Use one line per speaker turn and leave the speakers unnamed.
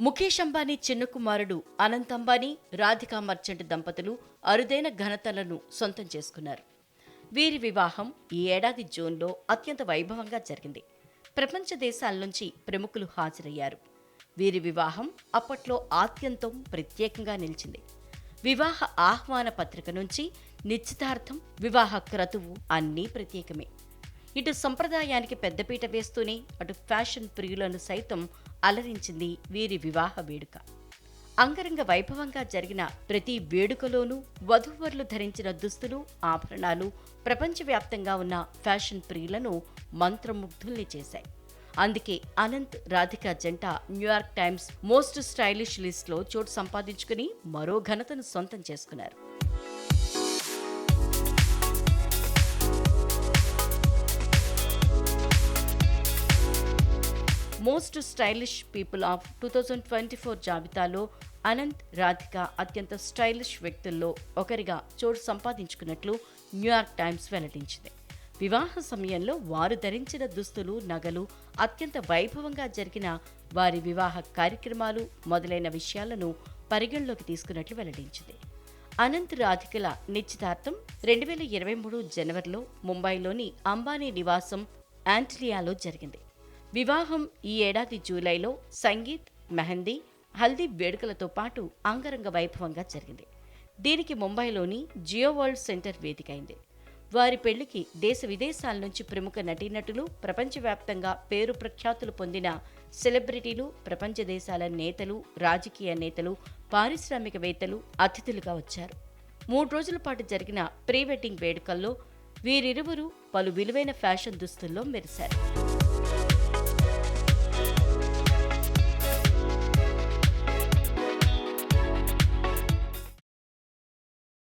ముఖేష్ అంబానీ చిన్న కుమారుడు అనంత్ అంబానీ రాధికా మర్చెంట్ దంపతులు అరుదైన ఘనతలను సొంతం చేసుకున్నారు. వీరి వివాహం ఈ ఏడాది జూన్లో అత్యంత వైభవంగా జరిగింది. ప్రపంచ దేశాల నుంచి ప్రముఖులు హాజరయ్యారు. వీరి వివాహం అప్పట్లో ఆత్యంతం ప్రత్యేకంగా నిలిచింది. వివాహ ఆహ్వాన పత్రిక నుంచి నిశ్చితార్థం వివాహ క్రతువు అన్నీ ప్రత్యేకమే. ఇటు సంప్రదాయానికి పెద్దపీట వేస్తూనే అటు ఫ్యాషన్ ప్రియులను సైతం అలరించింది వీరి వివాహ వేడుక. అంగరంగ వైభవంగా జరిగిన ప్రతి వేడుకలోనూ వధూవరులు ధరించిన దుస్తులు ఆభరణాలు ప్రపంచవ్యాప్తంగా ఉన్న ఫ్యాషన్ ప్రియులను మంత్రముగ్ధుల్ని చేశాయి. అందుకే అనంత్ రాధిక జంట న్యూయార్క్ టైమ్స్ మోస్ట్ స్టైలిష్ లిస్ట్లో చోటు సంపాదించుకుని మరో ఘనతను సొంతం చేసుకున్నారు. Most stylish people of two thousand twenty four జాబితాలో అనంత్ రాధిక అత్యంత స్టైలిష్ వ్యక్తుల్లో ఒకరిగా చోటు సంపాదించుకున్నట్లు న్యూయార్క్ టైమ్స్ వెల్లడించింది. వివాహ సమయంలో వారు ధరించిన దుస్తులు నగలు అత్యంత వైభవంగా జరిగిన వారి వివాహ కార్యక్రమాలు మొదలైన విషయాలను పరిగణలోకి తీసుకున్నట్లు వెల్లడించింది. అనంత్ రాధికల నిశ్చితార్థం రెండు వేల ఇరవై మూడు జనవరిలో ముంబైలోని అంబానీ నివాసం యాంటిలియాలో జరిగింది. వివాహం ఈ ఏడాది జూలైలో సంగీత్ మెహందీ హల్దీ వేడుకలతో పాటు అంగరంగ వైభవంగా జరిగింది. దీనికి ముంబైలోని జియో వరల్డ్ సెంటర్ వేదికైంది. వారి పెళ్ళికి దేశ విదేశాల నుంచి ప్రముఖ నటీనటులు ప్రపంచవ్యాప్తంగా పేరు ప్రఖ్యాతులు పొందిన సెలబ్రిటీలు ప్రపంచ దేశాల నేతలు రాజకీయ నేతలు పారిశ్రామికవేత్తలు అతిథులుగా వచ్చారు. మూడు రోజుల పాటు జరిగిన ప్రీ వెడ్డింగ్ వేడుకల్లో వీరిరువురు పలు విలువైన ఫ్యాషన్ దుస్తుల్లో మెరిశారు.